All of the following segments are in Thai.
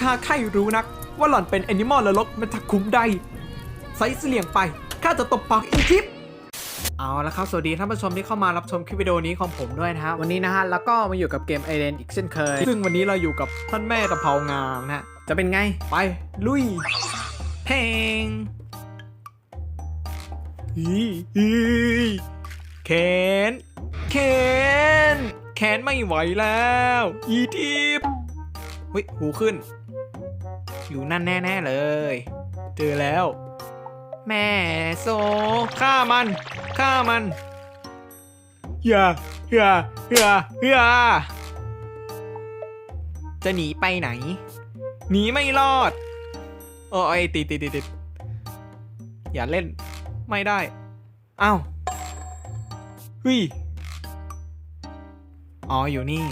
ข้าใครรู้นัก ว่าหล่อนเป็นแอนิมอลนรกมันทักคุ้มได้ไซส์เสลี่ยงไปข้าจะตบปากอีทิปเอาละครับ สวัสดีท่านผู้ชมที่เข้ามารับชมคลิปวิดีโอนี้ของผมด้วยนะฮะ วันนี้นะฮะ แล้วก็มาอยู่กับเกมไอเดนอีกเช่นเคย ซึ่งวันนี้เราอยู่กับท่านแม่ตะเภางามนะฮะ จะเป็นไง ไป ลุย เพลงฮีฮีแขนแขนแขนไม่ไหวแล้ว อีทิป เฮ้ยหูขึ้น อยู่นั่นแน่ ๆ เลย เจอแล้ว แม่โซฆ่ามันฆ่ามันอย่าอย่าอย่าอย่าจะหนีไปไหน หนีไม่รอด โอ้ยติดติดติดติดอย่าเล่น ไม่ได้อ้าวเฮ้ยอ๋ออยู่นี่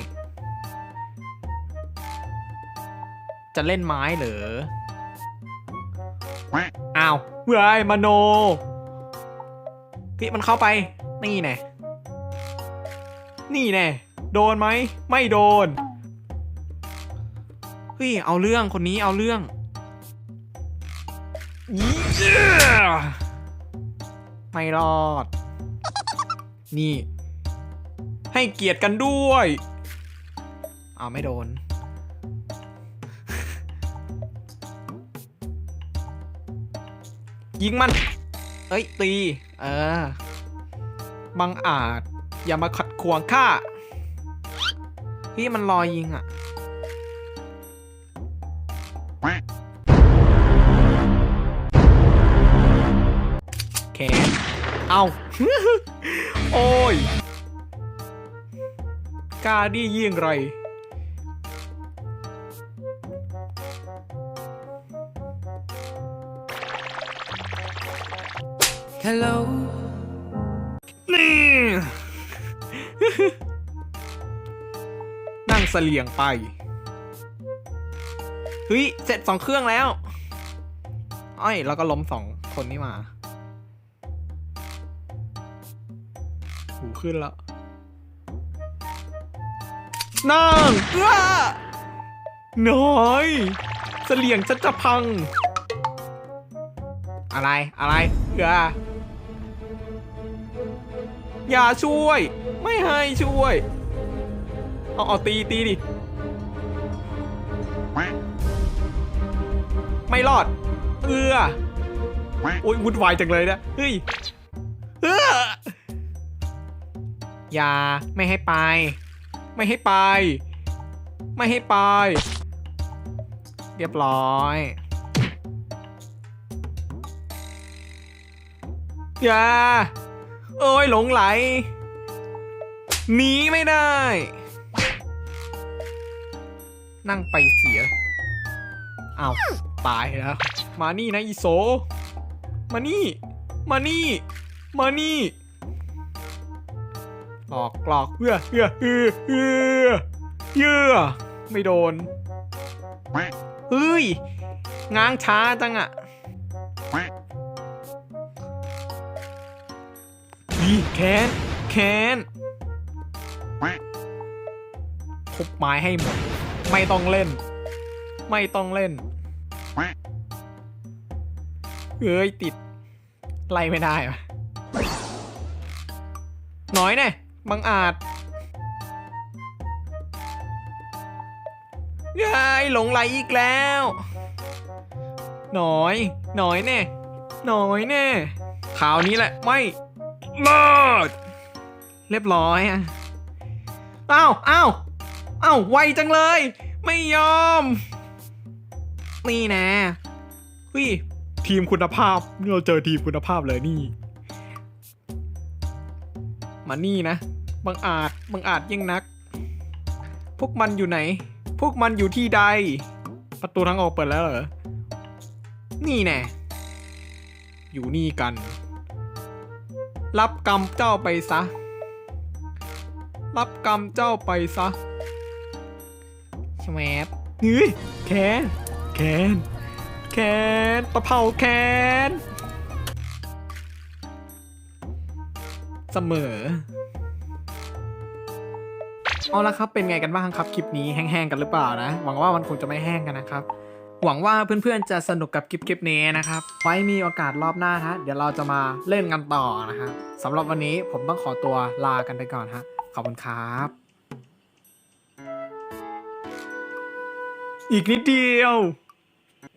จะเล่นไม้เหรอ อ้าวเว้ยมโน พี่มันเข้าไป นี่แน่ นี่แน่ โดนไหม ไม่โดน เฮ้ย เอาเรื่องคนนี้เอาเรื่องยี่ไม่รอด นี่ ให้เกียรติกันด้วย อ้าวไม่โดน ยิงมัน เอ้ยตี เออ บังอาจ อย่ามาขัดขวางข้าพี่มันรอยิงอะ แขน เอาโอ้ยกาดียิ่งไร Hello นี่ นั่งเสลียงไป เฮ้ย เสร็จสองเครื่องแล้ว อ้อย แล้วก็ล้มสองคนนี้มา หูขึ้นแล้ว นั่งเออน้อยเสลียงจะจะพัง อะไร อะไรเออ อย่าช่วย ไม่ให้ช่วย เอาเอาตีตีดิ ไม่รอด เอือโอ้ยวุ่นวายจังเลยนะ เฮ้ยเอออย่าไม่ให้ไป ไม่ให้ไป ไม่ให้ไป เรียบร้อยอย่า โอ้ยหลงไหลหนีไม่ได้ นั่งไปเสียเอ้าตายแล้ว มานี่นะอีโซ มานี่ มานี่ มานี่หลอกหลอกเอื้อเอื้อเอื้อเอื้อเยื่อไม่โดน เฮ้ย ง้างช้าจังอะีแคนแคนทุบไม้ให้หมด ไม่ต้องเล่น ไม่ต้องเล่น เอ้ย ติด ไล่ไม่ได้ปะน้อยแน่บังอาจยายหลงไหลอีกแล้วน้อย น้อยแน่น้อยแน่คราวนี้แหละ ไม่ รอดเรียบร้อยอะอ้าวอ้าวอ้าวไวจังเลย ไม่ยอม นี่นะวิทีมคุณภาพเราเจอทีมคุณภาพเลยนี่ มานี่นะบังอาจบังอาจยิ่งนัก พวกมันอยู่ไหน พวกมันอยู่ที่ใด ประตูทางออกเปิดแล้วเหรอ นี่แน่อยู่นี่กัน รับกรรมเจ้าไปซะ รับกรรมเจ้าไปซะชแมบเฮ้ยแคนแคนแคนตะเภาแคนเสมอ เอาละครับเป็นไงกันบ้างครับคลิปนี้แห้งๆกันหรือเปล่านะ หวังว่ามันคงจะไม่แห้งกันนะครับ หวังว่าเพื่อนๆจะสนุกกับคลิปคลิปนี้นะครับ ไว้มีโอกาสรอบหน้าฮะ เดี๋ยวเราจะมาเล่นกันต่อนะครับสำหรับวันนี้ผมต้องขอตัวลากันไปก่อนฮะ ขอบคุณครับ อีกนิดเดียว